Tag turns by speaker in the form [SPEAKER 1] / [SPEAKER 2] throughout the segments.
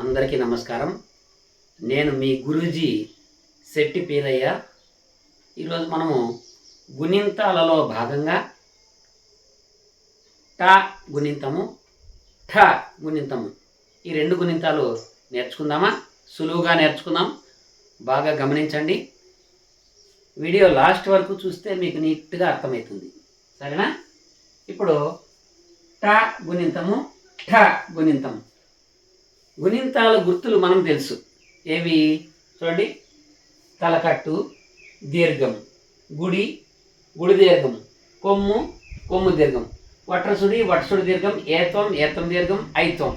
[SPEAKER 1] అందరికీ నమస్కారం. నేను మీ గురూజీ శెట్టి పీరయ్య. ఈరోజు మనము గుణింతాలలో భాగంగా టా గుణింతము ఠ గుణింతము. ఈ రెండు గుణింతాలు నేర్చుకుందామా? సులువుగా నేర్చుకుందాం. బాగా గమనించండి. వీడియో లాస్ట్ వరకు చూస్తే మీకు నీట్గా అర్థమవుతుంది. సరేనా? ఇప్పుడు ట గుణింతము ఠ గుణింతము. గుణింతాల గుర్తులు మనం తెలుసు. ఏవి? చూడండి. తలకట్టు దీర్ఘం గుడి గుడి దీర్ఘం కొమ్ము కొమ్ము దీర్ఘం వట్రసుడి వట్సుడి దీర్ఘం ఏత్వం ఏత్వం దీర్ఘం ఐత్వం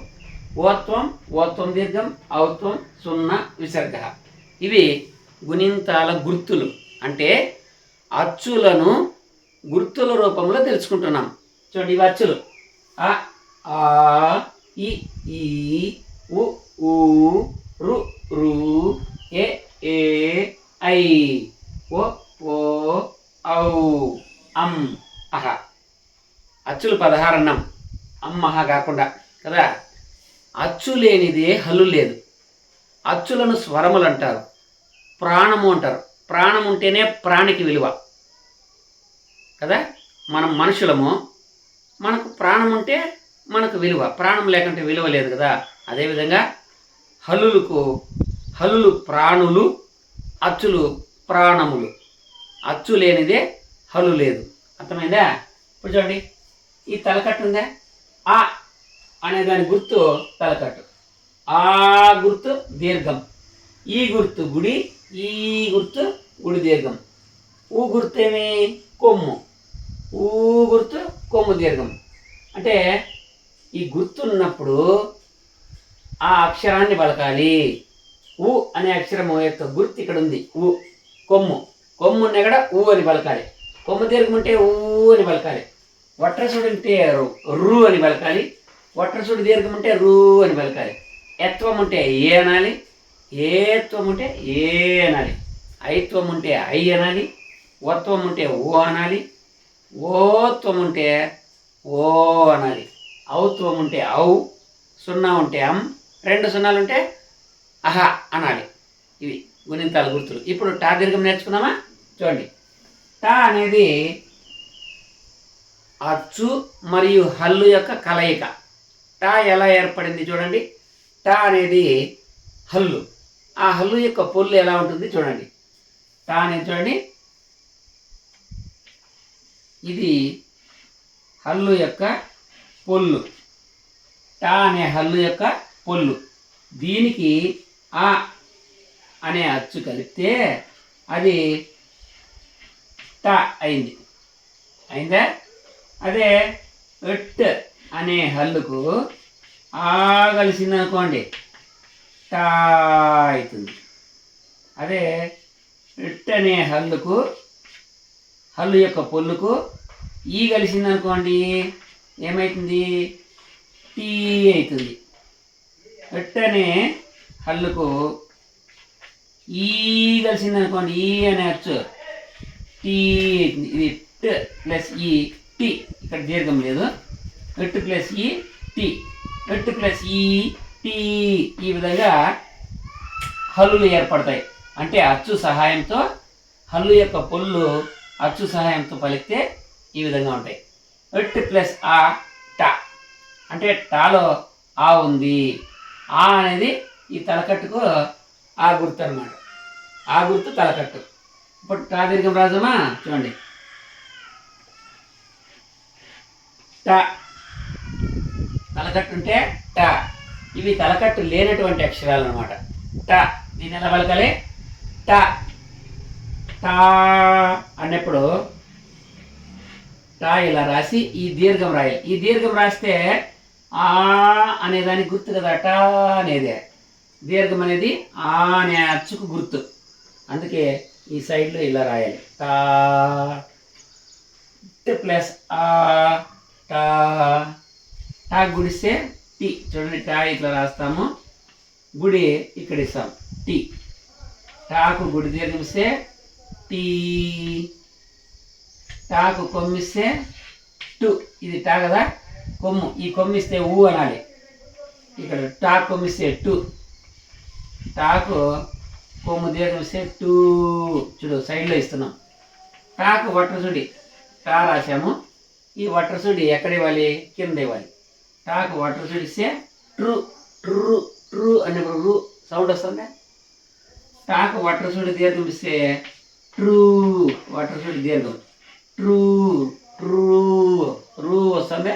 [SPEAKER 1] ఓత్వం ఓత్వం దీర్ఘం ఔత్వం సున్నా విసర్గ. ఇవి గుణింతాల గుర్తులు. అంటే అచ్చులను గుర్తుల రూపంలో తెలుసుకుంటున్నాం. చూడండి ఇవి అచ్చులు. ఆ ఆ ఈ ఉ ఊ రు రు ఏ ఏ ఐ ఓ ఓ ఔ అం అహ అచ్చులు పదహారన్నం. అమ్మహ కాకుండా కదా? అచ్చు లేనిదే హల్లు లేదు. అచ్చులను స్వరములు అంటారు. ప్రాణము అంటారు. ప్రాణం ఉంటేనే ప్రాణికి విలువ. కదా? మనం మనుషులము మనకు ప్రాణం ఉంటే మనకు విలువ. ప్రాణం లేకుంటే విలువ లేదు కదా? అదేవిధంగా హలులకు హలులు ప్రాణులు అచ్చులు ప్రాణములు. అచ్చు లేనిదే హలు లేదు. అర్థమైందా? ఇప్పుడు చూడండి. ఈ తలకట్టు ఉందా? ఆ అనే దాని గుర్తు తలకట్టు. ఆ గుర్తు దీర్ఘం. ఈ గుర్తు గుడి ఈ గుర్తు గుడి దీర్ఘం. ఊ గుర్తు ఏమి? కొమ్ము. ఊ గుర్తు కొమ్ము దీర్ఘం. అంటే ఈ గుర్తున్నప్పుడు ఆ అక్షరాన్ని పలకాలి. ఊ అనే అక్షరము యొక్క గుర్తు ఇక్కడ ఉంది. ఊ. కొమ్ము. కొమ్ము ఉన్న కూడా ఊ అని పలకాలి. కొమ్ము దీర్ఘం ఉంటే ఊ అని పలకాలి. వట్రసుడు ఉంటే రు- రు అని పలకాలి. వట్రసుడు దీర్ఘం ఉంటే రు అని పలకాలి. ఎత్వం ఉంటే ఏ అనాలి? ఏత్వం ఉంటే ఏ అనాలి? ఐత్వం ఉంటే ఐ అనాలి. ఓత్వం ఉంటే ఓ అనాలి. ఓత్వం ఉంటే ఓ అనాలి. ఔత్వం ఉంటే ఔ సున్నా ఉంటే అం రెండు సున్నాలు ఉంటే అహ అనాలి. ఇవి గుణింతాల గుర్తులు. ఇప్పుడు టా దీర్ఘం నేర్చుకున్నామా? చూడండి. టా అనేది అచ్చు మరియు హల్లు యొక్క కలయిక. టా ఎలా ఏర్పడింది చూడండి. టా అనేది హల్లు. ఆ హల్లు యొక్క పొల్లు ఎలా ఉంటుంది చూడండి. టా అనేది చూడండి. ఇది హల్లు యొక్క పొల్లు. టా అనే హల్లు యొక్క పొల్లు. దీనికి ఆ అనే అచ్చు కలిపితే అది టా అయింది. అయిందా? అదే ఎట్ అనే హల్లుకు ఆ కలిసింది అనుకోండి. టా అవుతుంది. అదే ఎట్ అనే హల్లుకు హల్లు యొక్క పొల్లుకు ఈ కలిసింది అనుకోండి. ఏమవుతుంది టీ అవుతుంది. ఎట్ అనే హల్లుకు ఈ కలిసింది అనుకోండి. ఈ అనే అచ్చు. టీ అవుతుంది. ఇది ఇట్ ప్లస్ ఈ. టీ ఇక్కడ దీర్ఘం లేదు. ఎట్టు ప్లస్ e? ఈ టి ఎట్టు ప్లస్ e? ఈ టీ ఈ విధంగా హల్లులు ఏర్పడతాయి. అంటే అచ్చు సహాయంతో హల్లు యొక్క పొల్లు అచ్చు సహాయంతో పలికితే ఈ విధంగా ఉంటాయి. ఎట్ ప్లస్ ఆ? టా. అంటే టాలో ఆ ఉంది. ఆ అనేది ఈ తలకట్టుకు ఆ గుర్తు అనమాట ఆ గుర్తు తలకట్టు. ఇప్పుడు టా దీర్ఘం రాజమా? చూడండి. ట. తలకట్టు ఉంటే ట. ఇవి తలకట్టు లేనటువంటి అక్షరాలు అనమాట ట. దీని ఎలా పలకాలి? ట. టా అన్నప్పుడు టా ఇలా రాసి ఈ దీర్ఘం రాయాలి. ఈ దీర్ఘం రాస్తే ఆ అనే దానికి గుర్తు కదా టా అనేదే. దీర్ఘం అనేది ఆ అనే అచ్చుకు గుర్తు. అందుకే ఈ సైడ్లో ఇలా రాయాలి. టా ప్లస్ ఆ టా టా గుడిస్తే టీ. చూడండి టా ఇట్లా రాస్తాము. గుడి ఇక్కడ ఇస్తాం. టీ. టాకు గుడి దీర్ఘమిస్తే టీ. టాకు కొమ్మిస్తే టు. ఇది టా కదా? కొమ్ము. ఈ కొమ్మిస్తే ఊ అనాలి. ఇక్కడ టాకు కొమ్మిస్తే టు. టాకు కొమ్ము దీర్ఘమిస్తే టూ. చూడు సైడ్లో ఇస్తున్నాం. టాకు వట్రసుడి. టా రాసాము ఈ వాటర్ వట్రసుడి ఎక్కడ ఇవ్వాలి? కింద ఇవ్వాలి. టాకు వట్రసుడి ఇస్తే ట్రూ ట్రూ ట్రూ అనేప్పుడు రూ సౌండ్ వస్తుందా? వాటర్ వట్రసుడి దీర్ఘం ఇస్తే ట్రూ వాటర్ వట్రసుడి దీర్ఘం. ట్రూ ట్రూ రూ వస్తుంది?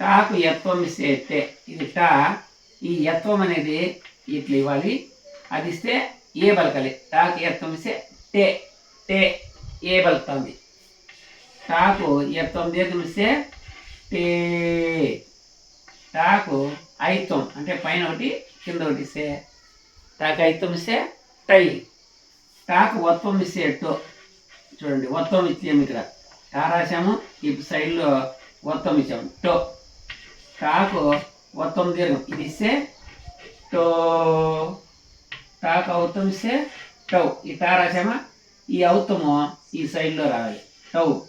[SPEAKER 1] టాకు యత్వం ఇస్తే టే. ఇది టా. ఈ యత్వం అనేది ఇట్లా ఇవ్వాలి. అది ఇస్తే ఏ బలకాలి. టాకు యత్వం ఇస్తే టే. టే ఏ బలుకుతుంది టాకు ఎత్వం దీర్ఘం టే టాకు ఐతం. అంటే పైన ఒకటి కింద ఒకటి ఇస్తే. టాకు ఐత్వం ఇస్తే టై. టాకు ఒత్వం ఇస్తే టో. చూడండి ఒత్తం ఇచ్చాము ఇక్కడ. టా రాసాము ఈ సైడ్లో ఒత్తం ఇచ్చాము టో. టాకు ఒత్తం దీర్ఘం. ఇది ఇస్తే టో. టాకు అవుతం ఇస్తే టౌ. ఈ టా రాసామా ఈ అవుతము ఈ సైడ్లో రావాలి. టౌ.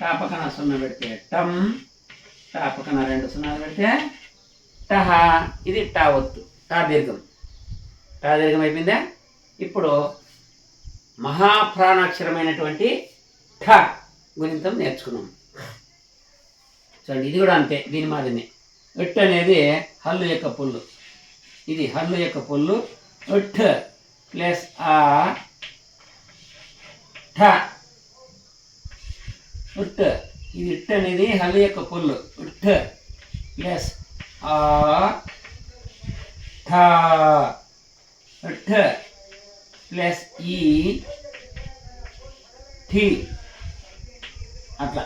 [SPEAKER 1] టాపకన సున్న సున్నా పెడితే టమ్ టాపకన రెండు సున్నాలు పెడితే టహ ఇది టా ఒత్తు టా దీర్ఘం. టా దీర్ఘం అయిపోయిందా? ఇప్పుడు మహాప్రాణాక్షరమైనటువంటి ఠ గుణింతం నేర్చుకున్నాం. చూడండి ఇది కూడా అంతే దీని మాదిరినే. ఎట్ అనేది హల్లు యొక్క పుల్లు. ఇది హల్లు యొక్క పుల్లు. ఎట్ ప్లస్ ఆ ఠ ఉట్ ఇది ఇట్ అనేది హల్లు యొక్క పొల్లు. ఉట్ ప్లస్ ఆ ఠ ఉట్ ప్లస్ ఈ ఠీ అట్లా.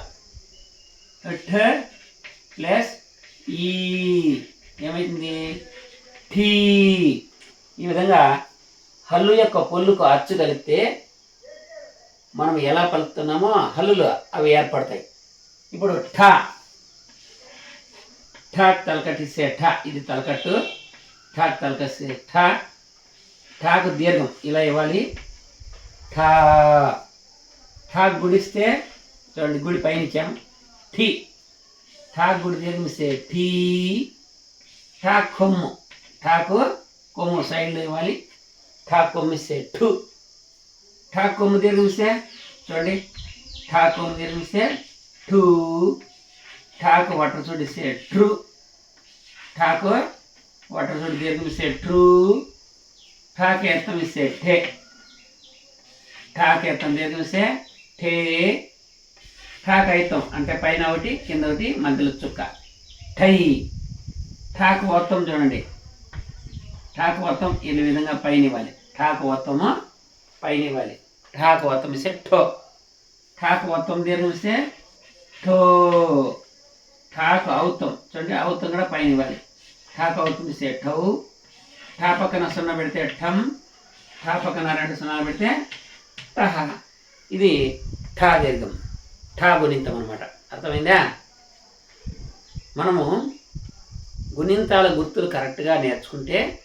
[SPEAKER 1] ఠ ప్లస్ ఈ. ఏమైతుంది? ఠీ ఈ విధంగా హల్లు యొక్క పొల్లుకు అచ్చు కలిపితే మనం ఎలా పలుకుతున్నామో హల్లులు అవి ఏర్పడతాయి. ఇప్పుడు ఠ. ఠాక్ తలకట్టిస్తే ఠ ఇది తలకట్టు. ఠాక్ తలకట్టిస్తే ఠ. ఠాకు దీర్ఘం ఇలా ఇవ్వాలి. ఠా. ఠాక్ గుడిస్తే చూడండి గుడి పైన ఇచ్చాం ఠీ ఠాక్ గుడి దీర్ఘమిస్తే ఠీ. ఠాక్ కొమ్ము. ఠాకు కొమ్ము సైడ్లో ఇవ్వాలి. ఠాక్ కొమ్మిస్తే ఠు. ఠాక్ కొమ్ము చూస్తే చూడండి ఠాక్ కొమ్ము చూస్తే ఠూ ఠాకు వాటర్ చూడిస్తే ట్రూ ఠాకు వాటర్ చూడి దీర్ఘమిస్తే ట్రూ ఠాక్ ఎత్తం ఇస్తే ఠే ఠాక్ ఎత్తం దీర్ఘమిస్తే ఠే ఠాక్ అయితం అంటే పైన ఒకటి కింద ఒకటి మధ్యలో చుక్క ఠై ఠాక్ మొత్తం చూడండి ఠాక్ మొత్తం ఈ విధంగా పైన ఇవ్వాలి ఠాక్ మొత్తము పైన ఇవ్వాలి. ఠాకు మొత్తం ఇస్తే ఠో. ఠాకు మొత్తం దీని ఇస్తే ఠో. ఠాకు అవుతాం. చూడండి అవుతాం కూడా పైన ఇవ్వాలి. ఠాకు అవుతం ఇస్తే ఠౌ. ఠా పక్కన సున్నా పెడితే ఠమ్ ఠా పక్కన రెండు సున్నా పెడితే టహ ఇది ఠా దీర్ఘం. ఠా గుణింతం అనమాట అర్థమైందా? మనము గుణింతాల గుర్తులు కరెక్ట్గా నేర్చుకుంటే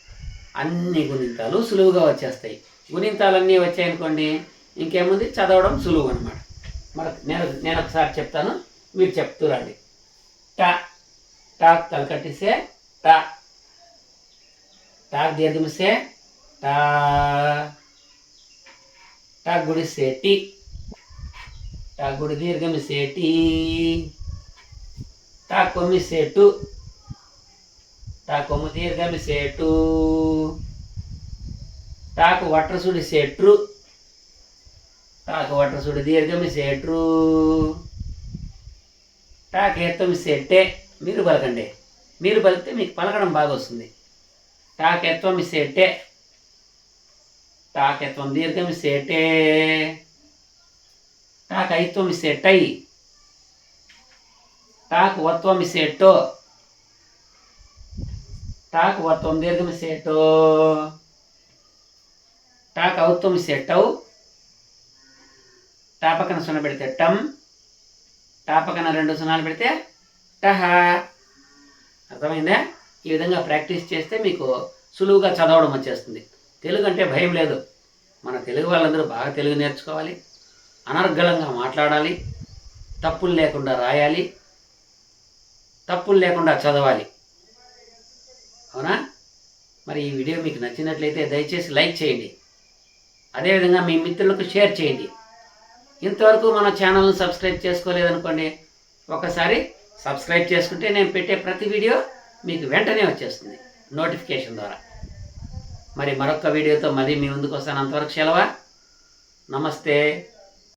[SPEAKER 1] అన్ని గుణింతాలు సులువుగా వచ్చేస్తాయి. గుణింతాలన్నీ వచ్చాయనుకోండి ఇంకేముంది? చదవడం సులువు అనమాట మరి నేను నేను ఒకసారి చెప్తాను మీరు చెప్తూ రండి. టా టాక్ తలకట్టిస్తే టా. టాక్ దీర్ఘమిస్తే టా. Talk గుడిస్తే tea. టాక్ గుడి దీర్ఘమిస్తే టీ. టాక్ కొమ్మిస్తే టు. టాక్ కొమ్ము దీర్ఘమిస్తే టూ. టాకు వట్రసుడి సెట్రు. తాకు వట్రసుడి దీర్ఘమి ట్రు టాక్ ఎత్తమి సెట్టే మీరు పలకండి. మీరు పలికితే మీకు పలకడం బాగా వస్తుంది టాక్ సెట్టే టాకెత్వం టే టాక్ ఎత్వం దీర్ఘం ఇస్తే టే టాక్ టాక్ వత్వం సెట్టో టాక్ వత్వం దీర్ఘం సెట్టో. టాక్ ఔత్వం ఇస్తే టౌ టా పక్కన పెడితే టమ్ టా. పక్కన రెండు సున్నాలు పెడితే టహ. అర్థమైందా? ఈ విధంగా ప్రాక్టీస్ చేస్తే మీకు సులువుగా చదవడం వచ్చేస్తుంది. తెలుగు అంటే భయం లేదు. మన తెలుగు వాళ్ళందరూ బాగా తెలుగు నేర్చుకోవాలి. అనర్గళంగా మాట్లాడాలి. తప్పులు లేకుండా రాయాలి. తప్పులు లేకుండా చదవాలి. అవునా? మరి ఈ వీడియో మీకు నచ్చినట్లయితే దయచేసి లైక్ చేయండి. అదేవిధంగా మీ మిత్రులకు షేర్ చేయండి. ఇంతవరకు మన ఛానల్ను సబ్స్క్రైబ్ చేసుకోలేదనుకోండి ఒకసారి సబ్స్క్రైబ్ చేసుకుంటే నేను పెట్టే ప్రతి వీడియో మీకు వెంటనే వచ్చేస్తుంది నోటిఫికేషన్ ద్వారా. మరి మరొక వీడియోతో మళ్ళీ మీ ముందుకు వస్తాను. అంతవరకు సెలవా. నమస్తే.